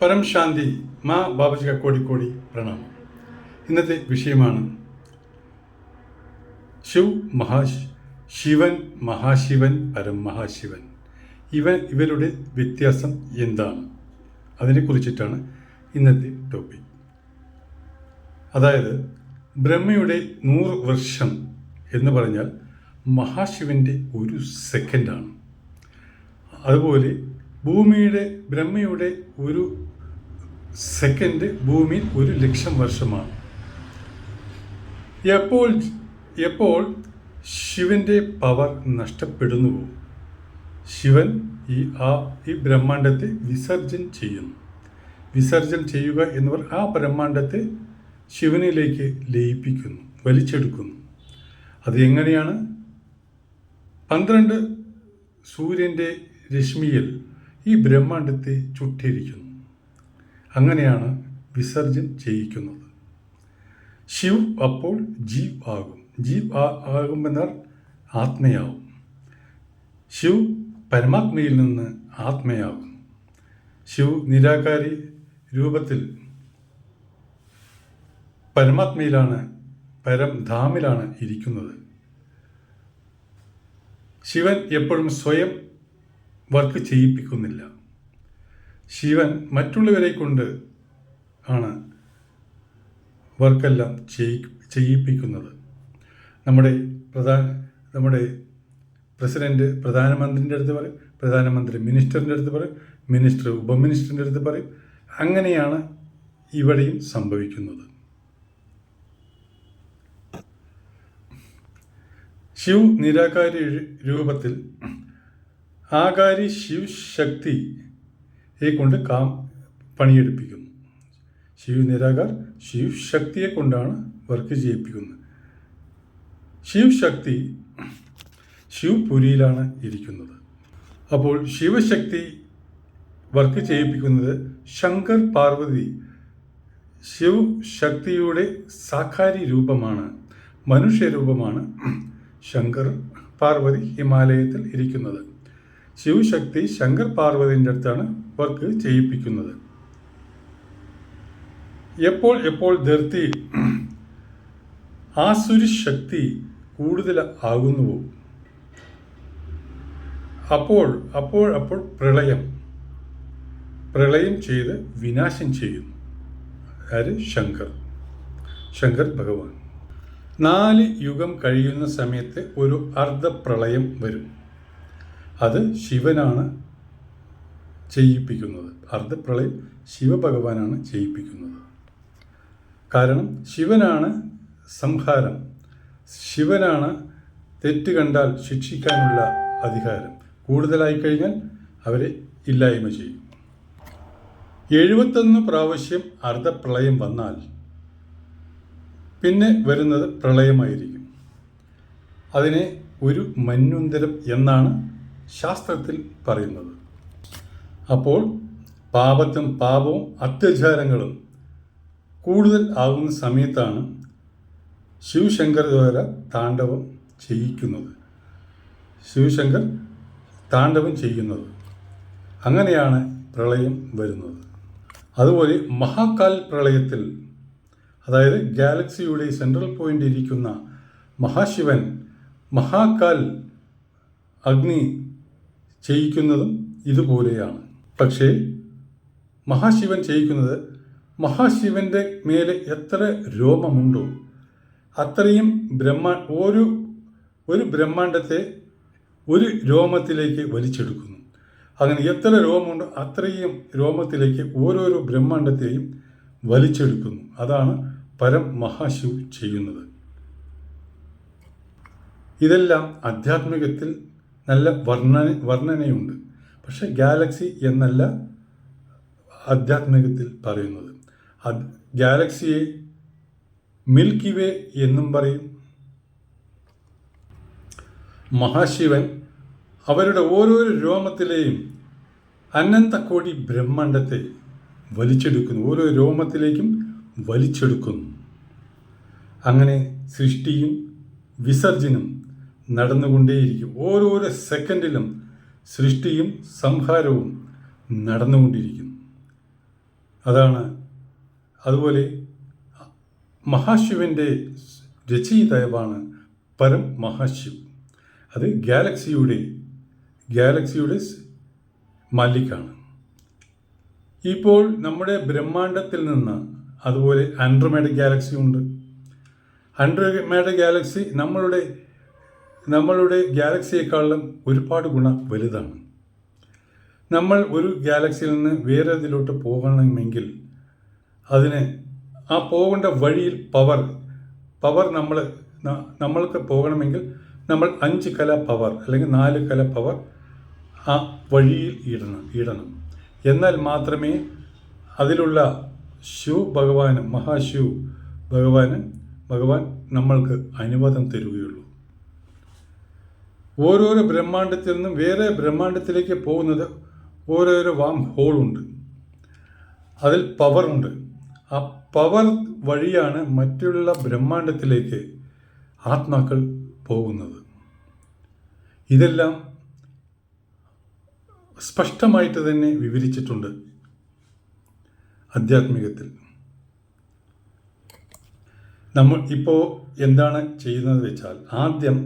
പരം ശാന്തി മാ ബാബുജി കോടി പ്രണാമം. ഇന്നത്തെ വിഷയമാണ് ശിവ് മഹാ ശിവൻ മഹാശിവൻ പരം മഹാശിവൻ. ഇവ ഇവരുടെ വ്യത്യാസം എന്താണ്? അതിനെക്കുറിച്ചിട്ടാണ് ഇന്നത്തെ ടോപ്പിക് അതായത് ബ്രഹ്മയുടെ നൂറ് വർഷം എന്ന് പറഞ്ഞാൽ മഹാശിവന്റെ ഒരു സെക്കൻഡാണ് അതുപോലെ ഭൂമിയുടെ ബ്രഹ്മയുടെ ഒരു സെക്കൻഡ് ഭൂമിയിൽ ഒരു ലക്ഷം വർഷമാണ്. എപ്പോൾ എപ്പോൾ ശിവന്റെ പവർ നഷ്ടപ്പെടുന്നുവോ? ശിവൻ ഈ ആ ഈ ബ്രഹ്മാണ്ടത്തെ വിസർജൻ ചെയ്യുന്നു. വിസർജൻ ചെയ്യുക എന്നിവർ ആ ബ്രഹ്മാണ്ടത്തെ ശിവനിലേക്ക് ലയിപ്പിക്കുന്നു വലിച്ചെടുക്കുന്നു. അത് എങ്ങനെയാണ്? പന്ത്രണ്ട് സൂര്യന്റെ രശ്മിയിൽ ഈ ബ്രഹ്മാണ്ടത്തെ ചുട്ടിരിക്കുന്നു. അങ്ങനെയാണ് വിസർജൻ ചെയ്യിക്കുന്നത്. ശിവ് അപ്പോൾ ജീവ് ആകും. ജീവ് ആകുമെന്നാൽ ആത്മയാവും. ശിവ് പരമാത്മയിൽ നിന്ന് ആത്മയാകും. ശിവ് നിരാകാരി രൂപത്തിൽ പരമാത്മയിലാണ് പരംധാമിലാണ് ഇരിക്കുന്നത്. ശിവൻ എപ്പോഴും സ്വയം വർക്ക് ചെയ്യിപ്പിക്കുന്നില്ല. ശിവൻ മറ്റുള്ളവരെ കൊണ്ട് ആണ് വർക്കെല്ലാം ചെയ്യി ചെയ്യിപ്പിക്കുന്നത്. നമ്മുടെ പ്രധാന നമ്മുടെ പ്രസിഡന്റ് പ്രധാനമന്ത്രിന്റെ അടുത്ത് പറയും പ്രധാനമന്ത്രി മിനിസ്റ്ററിന്റെ അടുത്ത് പറയും മിനിസ്റ്റർ ഉപമിനിസ്റ്ററിന്റെ അടുത്ത് പറയും. അങ്ങനെയാണ് ഇവിടെയും സംഭവിക്കുന്നത്. ശിവ് നിരാകാരി രൂപത്തിൽ ആകാരി ശിവ് ശക്തിയെ കൊണ്ട് കാം പണിയെടുപ്പിക്കുന്നു. ശിവ് നിരാകാർ ശിവ് ശക്തിയെ കൊണ്ടാണ് വർക്ക് ചെയ്യിപ്പിക്കുന്നത്. ശിവ് ശക്തി ശിവപുരിയിലാണ് ഇരിക്കുന്നത്. അപ്പോൾ ശിവശക്തി വർക്ക് ചെയ്യിപ്പിക്കുന്നത് ശങ്കർ പാർവതി ശിവ് ശക്തിയുടെ സാഖാരി രൂപമാണ് മനുഷ്യരൂപമാണ് ശങ്കർ പാർവതി ഹിമാലയത്തിൽ ഇരിക്കുന്നത്. ശിവശക്തി ശങ്കർ പാർവതിന്റെ അടുത്താണ് വർക്ക് ചെയ്യിപ്പിക്കുന്നത്. എപ്പോൾ എപ്പോൾ ധർത്തി ആസുരി ശക്തി കൂടുതൽ ആകുന്നുവോ? അപ്പോൾ അപ്പോൾ അപ്പോൾ പ്രളയം. പ്രളയം ചെയ്ത് വിനാശം ചെയ്യുന്നു. ആര്? ശങ്കർ. ശങ്കർ ഭഗവാൻ. നാല് യുഗം കഴിയുന്ന സമയത്ത് ഒരു അർദ്ധപ്രളയം വരും. അത് ശിവനാണ് ചെയ്യിപ്പിക്കുന്നത്. അർദ്ധപ്രളയം ശിവഭഗവാനാണ് ചെയ്യിപ്പിക്കുന്നത്. കാരണം ശിവനാണ് സംഹാരം. ശിവനാണ് തെറ്റ് കണ്ടാൽ ശിക്ഷിക്കാനുള്ള അധികാരം. കൂടുതലായി കഴിഞ്ഞാൽ അവരെ ഇല്ലായ്മ ചെയ്യും. എഴുപത്തൊന്ന് പ്രാവശ്യം അർദ്ധപ്രളയം വന്നാൽ പിന്നെ വരുന്നത് പ്രളയമായിരിക്കും. അതിനെ ഒരു മന്വന്തരം എന്നാണ് ശാസ്ത്രത്തിൽ പറയുന്നത്. അപ്പോൾ പാപത്തും പാപവും അത്യാചാരങ്ങളും കൂടുതൽ ആകുന്ന സമയത്താണ് ശിവശങ്കർ ദ്വാര താണ്ഡവം ചെയ്യിക്കുന്നത്. ശിവശങ്കർ താണ്ഡവം ചെയ്യുന്നത്. അങ്ങനെയാണ് പ്രളയം വരുന്നത്. അതുപോലെ മഹാകാൽ പ്രളയത്തിൽ അതായത് ഗാലക്സിയുടെ സെൻട്രൽ പോയിന്റ് ഇരിക്കുന്ന മഹാശിവൻ മഹാകാൽ അഗ്നി ചെയ്യിക്കുന്നതും ഇതുപോലെയാണ്. പക്ഷേ മഹാശിവൻ ചെയ്യിക്കുന്നത് മഹാശിവന്റെ മേലെ എത്ര രോമമുണ്ടോ അത്രയും ബ്രഹ്മാ ഒരു ഒരു ബ്രഹ്മാണ്ടത്തെ ഒരു രോമത്തിലേക്ക് വലിച്ചെടുക്കുന്നു. അങ്ങനെ എത്ര രോമമുണ്ടോ അത്രയും രോമത്തിലേക്ക് ഓരോരോ ബ്രഹ്മാണ്ടത്തെയും വലിച്ചെടുക്കുന്നു. അതാണ് പരം മഹാശിവ് ചെയ്യുന്നത്. ഇതെല്ലാം ആധ്യാത്മികത്തിൽ നല്ല വർണന വർണനയുണ്ട്. പക്ഷെ ഗാലക്സി എന്നല്ല ആധ്യാത്മികത്തിൽ പറയുന്നത്. ഗാലക്സിയെ മിൽക്കി വേ എന്നും പറയും. മഹാശിവൻ അവരുടെ ഓരോരോ രോമത്തിലെയും അനന്തകോടി ബ്രഹ്മാണ്ടത്തെ വലിച്ചെടുക്കുന്നു. ഓരോ രോമത്തിലേക്കും വലിച്ചെടുക്കുന്നു. അങ്ങനെ സൃഷ്ടിയും വിസർജനം നടന്നുകൊണ്ടേയിരിക്കും. ഓരോരോ സെക്കൻഡിലും സൃഷ്ടിയും സംഹാരവും നടന്നുകൊണ്ടിരിക്കുന്നു. അതാണ് അതുപോലെ മഹാശിവന്റെ രചയിതാവാണ് പരം മഹാശിവ്. അത് ഗാലക്സിയുടെ ഗാലക്സിയുടെ മാലിക്കാണ്. ഇപ്പോൾ നമ്മുടെ ബ്രഹ്മാണ്ടത്തിൽ നിന്ന് അതുപോലെ ആൻഡ്രോമേഡ ഗാലക്സി ഉണ്ട്. ആൻഡ്രോമേഡ ഗാലക്സി നമ്മളുടെ നമ്മളുടെ ഗാലക്സിയെക്കാളും ഒരുപാട് ഗുണ വലുതാണ്. നമ്മൾ ഒരു ഗാലക്സിയിൽ നിന്ന് വേറെ ഇതിലോട്ട് പോകണമെങ്കിൽ അതിന് ആ പോകേണ്ട വഴിയിൽ പവർ പവർ നമ്മൾ നമ്മൾക്ക് പോകണമെങ്കിൽ നമ്മൾ അഞ്ച് കല പവർ അല്ലെങ്കിൽ നാല് കല പവർ ആ വഴിയിൽ ഇടണം ഇടണം. എന്നാൽ മാത്രമേ അതിലുള്ള ശിവ ഭഗവാനും മഹാശിവ് ഭഗവാനും ഭഗവാൻ നമ്മൾക്ക് അനുവാദം തരുകയുള്ളൂ. ഓരോരോ ബ്രഹ്മാണ്ടത്തിൽ നിന്നും വേറെ ബ്രഹ്മാണ്ടത്തിലേക്ക് പോകുന്നത് ഓരോരോ വാം ഹോളുണ്ട്. അതിൽ പവറുണ്ട്. ആ പവർ വഴിയാണ് മറ്റുള്ള ബ്രഹ്മാണ്ടത്തിലേക്ക് ആത്മാക്കൾ പോകുന്നത്. ഇതെല്ലാം സ്പഷ്ടമായിട്ട് തന്നെ വിവരിച്ചിട്ടുണ്ട് ആധ്യാത്മികത്തിൽ നമ്മൾ ഇപ്പോൾ എന്താണ് ചെയ്യുന്നത് വെച്ചാൽ ആദ്യം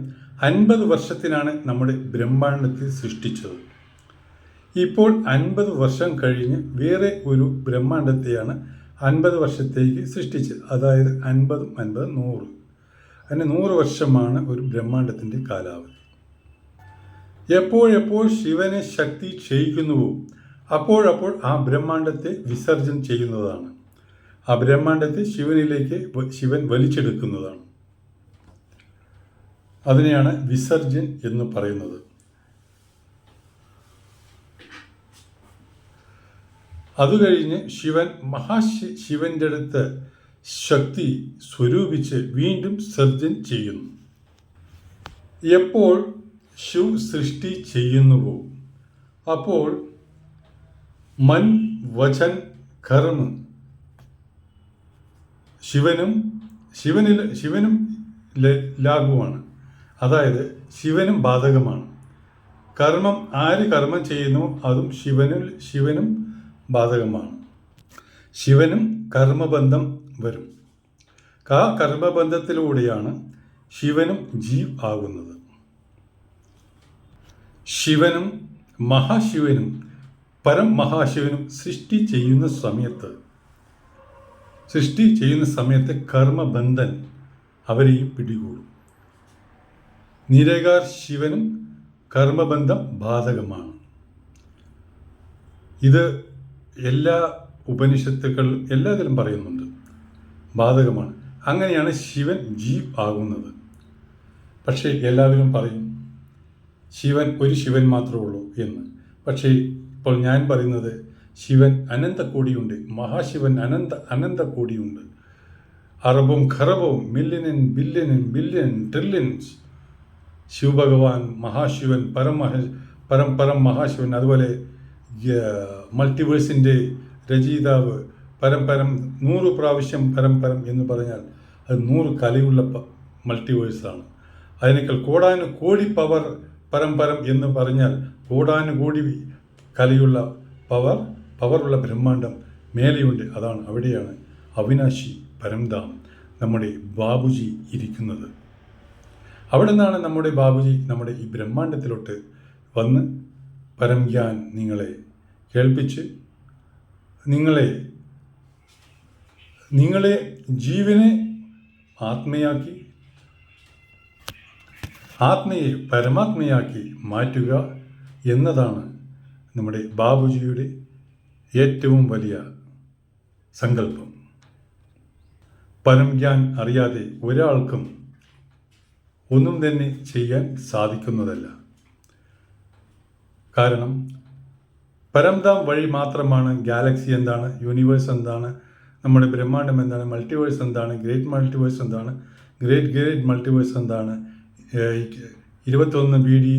അൻപത് വർഷത്തിനാണ് നമ്മുടെ ബ്രഹ്മാണ്ടത്തെ സൃഷ്ടിച്ചത്. ഇപ്പോൾ അൻപത് വർഷം കഴിഞ്ഞ് വേറെ ഒരു ബ്രഹ്മാണ്ഡത്തെയാണ് അൻപത് വർഷത്തേക്ക് സൃഷ്ടിച്ചത്. അതായത് അൻപതും അൻപത് നൂറ്. അങ്ങനെ നൂറ് വർഷമാണ് ഒരു ബ്രഹ്മാണ്ടത്തിന്റെ കാലാവധി. എപ്പോഴെപ്പോൾ ശിവനെ ശക്തി ക്ഷയിക്കുന്നുവോ അപ്പോഴപ്പോൾ ആ ബ്രഹ്മാണ്ഡത്തെ വിസർജനം ചെയ്യുന്നതാണ്. ആ ബ്രഹ്മാണ്ഡത്തെ ശിവനിലേക്ക് ശിവൻ വലിച്ചെടുക്കുന്നതാണ്. അതിനെയാണ് വിസർജൻ എന്ന് പറയുന്നത്. അത് കഴിഞ്ഞ് ശിവൻ മഹാശി ശിവന്റെ അടുത്ത് ശക്തി സ്വരൂപിച്ച് വീണ്ടും സർജൻ ചെയ്യുന്നു. എപ്പോൾ ശിവ് സൃഷ്ടി ചെയ്യുന്നുവോ അപ്പോൾ മൻ വചൻ കർമ്മ ശിവനും ശിവനിൽ ശിവനും ലാഘുവാണ്. അതായത് ശിവനും ബാധകമാണ്. കർമ്മം ആര് കർമ്മം ചെയ്യുന്നു അതും ശിവനിൽ ശിവനും ബാധകമാണ്. ശിവനും കർമ്മബന്ധം വരും. ആ കർമ്മബന്ധത്തിലൂടെയാണ് ശിവനും ജീവ് ആകുന്നത്. ശിവനും മഹാശിവനും പരം മഹാശിവനും സൃഷ്ടി ചെയ്യുന്ന സമയത്ത് സൃഷ്ടി ചെയ്യുന്ന സമയത്ത് കർമ്മബന്ധൻ അവരെയും പിടികൂടും. നിരകാർ ശിവനും കർമ്മബന്ധം ബാധകമാണ്. ഇത് എല്ലാ ഉപനിഷത്തുക്കൾ എല്ലാത്തിലും പറയുന്നുണ്ട്. ബാധകമാണ്. അങ്ങനെയാണ് ശിവൻ ജീവ് ആകുന്നത്. പക്ഷേ എല്ലാവരും പറയും ശിവൻ ഒരു ശിവൻ മാത്രമേ ഉള്ളൂ എന്ന്. പക്ഷേ ഇപ്പോൾ ഞാൻ പറയുന്നത് ശിവൻ അനന്തകോടിയുണ്ട് മഹാശിവൻ അനന്ത അനന്തകോടിയുണ്ട്. അറബും ഖറബും മില്യനൻ ബില്യനൻ ബില്യൻ ട്രില്യൻസ് ശിവഭഗവാൻ മഹാശിവൻ പരമഹ പരം പരം മഹാശിവൻ അതുപോലെ മൾട്ടിവേഴ്സിന്റെ രചയിതാവ് പരമ്പരം നൂറ് പ്രാവശ്യം പരമ്പരം എന്ന് പറഞ്ഞാൽ അത് നൂറ് കലയുള്ള മൾട്ടിവേഴ്സാണ്. അതിനേക്കാൾ കോടാനു കോടി പവർ പരമ്പരം എന്ന് പറഞ്ഞാൽ കോടാനുകോടി കലയുള്ള പവർ പവറുള്ള ബ്രഹ്മാണ്ടം മേലെയുണ്ട്. അതാണ് അവിടെയാണ് അവിനാശി പരംധാം നമ്മുടെ ബാബുജി ഇരിക്കുന്നത്. അവിടെ നിന്നാണ് നമ്മുടെ ബാബുജി നമ്മുടെ ഈ ബ്രഹ്മാണ്ടത്തിലോട്ട് വന്ന് പരംഗ്യാൻ നിങ്ങളെ കേൾപ്പിച്ച് നിങ്ങളെ നിങ്ങളെ ജീവനെ ആത്മയാക്കി ആത്മയെ പരമാത്മയാക്കി മാറ്റുക എന്നതാണ് നമ്മുടെ ബാബുജിയുടെ ഏറ്റവും വലിയ സങ്കല്പം. പരംഗ്യാൻ അറിയാതെ ഒരാൾക്കും ഒന്നും തന്നെ ചെയ്യാൻ സാധിക്കുന്നതല്ല. കാരണം പരംതാം വഴി മാത്രമാണ് ഗാലക്സി എന്താണ് യൂണിവേഴ്സ് എന്താണ് നമ്മുടെ ബ്രഹ്മാണ്ടം എന്താണ് മൾട്ടിവേഴ്സ് എന്താണ് ഗ്രേറ്റ് മൾട്ടിവേഴ്സ് എന്താണ് ഗ്രേറ്റ് ഗ്രേറ്റ് മൾട്ടിവേഴ്സ് എന്താണ് ഇരുപത്തൊന്ന് ബി ഡി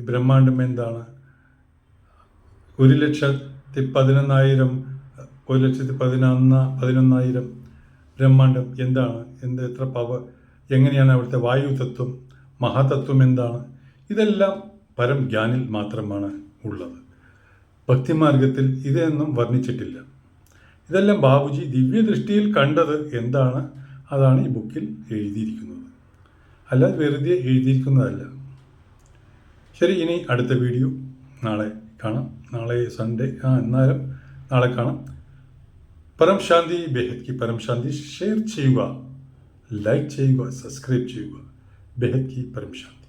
ബ്രഹ്മാണ്ടം എന്താണ് ഒരു ലക്ഷത്തി പതിനൊന്നായിരം ഒരു ലക്ഷത്തി പതിനൊന്ന പതിനൊന്നായിരം ബ്രഹ്മാണ്ടം എന്താണ് എന്ത് എത്ര പവർ എങ്ങനെയാണ് അവിടുത്തെ വായു തത്വം മഹാതത്വം എന്താണ്? ഇതെല്ലാം പരം ജ്ഞാനിൽ മാത്രമാണ് ഉള്ളത്. ഭക്തിമാർഗത്തിൽ ഇതൊന്നും വർണിച്ചിട്ടില്ല. ഇതെല്ലാം ബാബുജി ദിവ്യദൃഷ്ടിയിൽ കണ്ടത് എന്താണ്? അതാണ് ഈ ബുക്കിൽ എഴുതിയിരിക്കുന്നത്. അല്ല വെറുതെ എഴുതിയിരിക്കുന്നതല്ല. ശരി ഇനി അടുത്ത വീഡിയോ. നാളെ കാണാം. നാളെ സൺഡേ ആ എന്നാലും നാളെ കാണാം. പരംശാന്തി ശാന്തി പരംശാന്തി ഷെയർ ചെയ്യുക. ലൈക്ക് ചെയ്യുക സബ്സ്ക്രൈബ് ചെയ്യുക ബെഹദ് കി പരം ശാന്തി